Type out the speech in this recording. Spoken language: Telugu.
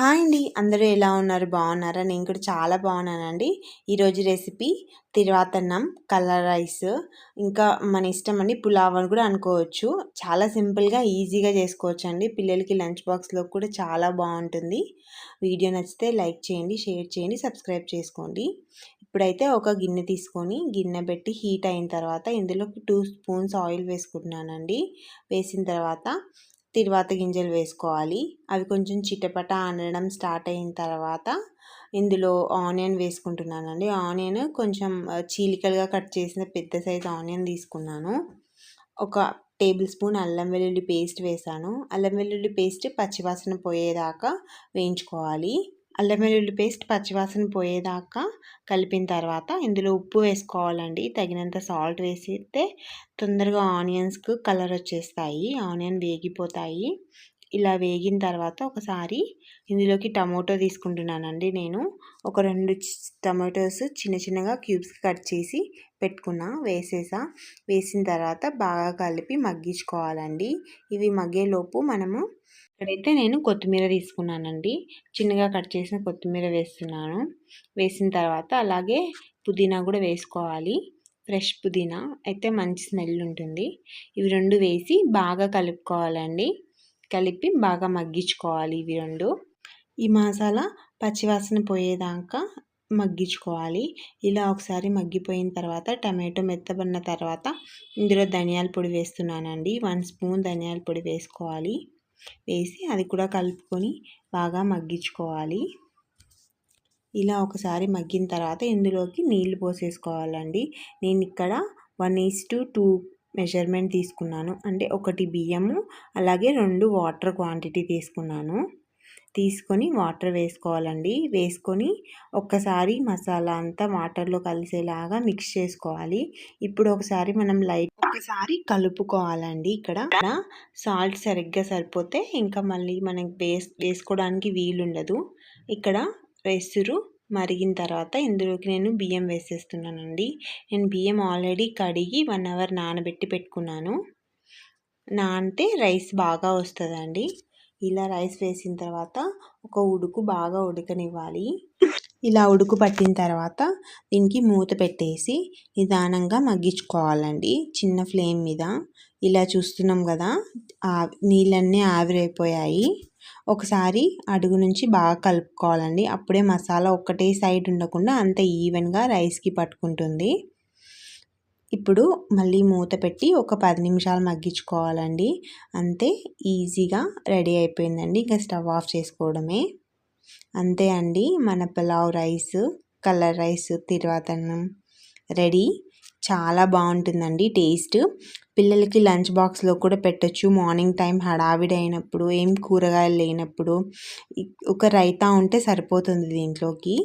హాయ్ అండి. అందరూ ఎలా ఉన్నారు? బాగున్నారా? నేను కూడా చాలా బాగున్నానండి. ఈరోజు రెసిపీ తిరువాతన్నం కలర్ రైస్. ఇంకా మన ఇష్టం అండి పులావ్ అని కూడా అనుకోవచ్చు. చాలా సింపుల్గా ఈజీగా చేసుకోవచ్చు అండి పిల్లలకి లంచ్ బాక్స్లో కూడా చాలా బాగుంటుంది. వీడియో నచ్చితే లైక్ చేయండి షేర్ చేయండి సబ్స్క్రైబ్ చేసుకోండి. ఇప్పుడైతే ఒక గిన్నె తీసుకొని గిన్నె పెట్టి హీట్ అయిన తర్వాత ఇందులో టూ స్పూన్స్ ఆయిల్ వేసుకుంటున్నానండి. వేసిన తర్వాత తిరువాత గింజలు వేసుకోవాలి. అవి కొంచెం చిటపట అనడం స్టార్ట్ అయిన తర్వాత ఇందులో ఆనియన్ వేసుకుంటున్నానండి. ఆనియన్ కొంచెం చీలికలుగా కట్ చేసిన పెద్ద సైజ్ ఆనియన్ తీసుకున్నాను. ఒక టేబుల్ స్పూన్ అల్లం వెల్లుల్లి పేస్ట్ వేసాను. అల్లం వెల్లుల్లి పేస్ట్ పచ్చివాసన పోయేదాకా వేయించుకోవాలి. అల్లం వెల్లుల్లి పేస్ట్ పచ్చివాసన పోయేదాకా కలిపిన తర్వాత ఇందులో ఉప్పు వేసుకోవాలండి. తగినంత సాల్ట్ వేసితే తొందరగా ఆనియన్స్కు కలర్ వచ్చేస్తాయి. ఆనియన్ వేగిపోతాయి. ఇలా వేగిన తర్వాత ఒకసారి ఇందులోకి టమాటో తీసుకుంటున్నానండి నేను. ఒక రెండు టమాటోస్ చిన్న చిన్నగా క్యూబ్స్ కట్ చేసి పెట్టుకున్నా వేసేసా. వేసిన తర్వాత బాగా కలిపి మగ్గించుకోవాలండి. ఇవి మగ్గేలోపు మనము ఇక్కడైతే నేను కొత్తిమీర తీసుకున్నానండి. చిన్నగా కట్ చేసిన కొత్తిమీర వేస్తున్నాను. వేసిన తర్వాత అలాగే పుదీనా కూడా వేసుకోవాలి. ఫ్రెష్ పుదీనా అయితే మంచి స్మెల్ ఉంటుంది. ఇవి రెండు వేసి బాగా కలుపుకోవాలండి. కలిపి బాగా మగ్గించుకోవాలి ఇవి రెండు. ఈ మసాలా పచ్చివాసన పోయేదాకా మగ్గించుకోవాలి. ఇలా ఒకసారి మగ్గిపోయిన తర్వాత టమాటో మెత్తబడిన తర్వాత ఇందులో ధనియాల పొడి వేస్తున్నానండి. వన్ స్పూన్ ధనియాల పొడి వేసుకోవాలి. వేసి అది కూడా కలుపుకొని బాగా మగ్గించుకోవాలి. ఇలా ఒకసారి మగ్గిన తర్వాత ఇందులోకి నీళ్ళు పోసేసుకోవాలండి. నేను ఇక్కడ one is to two measurement తీసుకున్నాను. అంటే ఒకటి బియ్యము అలాగే రెండు వాటర్ క్వాంటిటీ తీసుకున్నాను. తీసుకొని వాటర్ వేసుకోవాలండి. వేసుకొని ఒక్కసారి మసాలా అంతా వాటర్లో కలిసేలాగా మిక్స్ చేసుకోవాలి. ఇప్పుడు ఒకసారి మనం లైట్ ఒకసారి కలుపుకోవాలండి ఇక్కడ. సాల్ట్ సరిగ్గా సరిపోతే ఇంకా మళ్ళీ మనకి వేస్ వేసుకోవడానికి వీలుండదు. ఇక్కడ వేస్తురు మరిగిన తర్వాత ఇందులోకి నేను బియ్యం వేసేస్తున్నానండి. నేను బియ్యం ఆల్రెడీ కడిగి వన్ అవర్ నానబెట్టి పెట్టుకున్నాను. నానితే రైస్ బాగా వస్తుందండి. ఇలా రైస్ వేసిన తర్వాత ఒక ఉడుకు బాగా ఉడకనివ్వాలి. ఇలా ఉడుకు పట్టిన తర్వాత దీనికి మూత పెట్టేసి నిదానంగా మగ్గించుకోవాలండి. చిన్న ఫ్లేమ్ మీద. ఇలా చూస్తున్నాం కదా నీళ్ళన్నీ ఆవిరైపోయాయి. ఒకసారి అడుగు నుంచి బాగా కలుపుకోవాలండి. అప్పుడే మసాలా ఒక్కటే సైడ్ ఉండకుండా అంత ఈవెన్గా రైస్కి పట్టుకుంటుంది. ఇప్పుడు మళ్ళీ మూత పెట్టి ఒక పది నిమిషాలు మగ్గించుకోవాలండి. అంతే ఈజీగా రెడీ అయిపోయిందండి. ఇంకా స్టవ్ ఆఫ్ చేసుకోవడమే. అంతే అండి మన పులావ్ రైస్ కలర్ రైస్ తిరువాతన్నం రెడీ. చాలా బాగుంటుందండి టేస్ట్. పిల్లలకి లంచ్ బాక్స్లో కూడా పెట్టచ్చు. మార్నింగ్ టైం హడావిడి అయినప్పుడు ఏం కూరగాయలు లేనప్పుడు ఒక రైతా ఉంటే సరిపోతుంది దీంట్లోకి.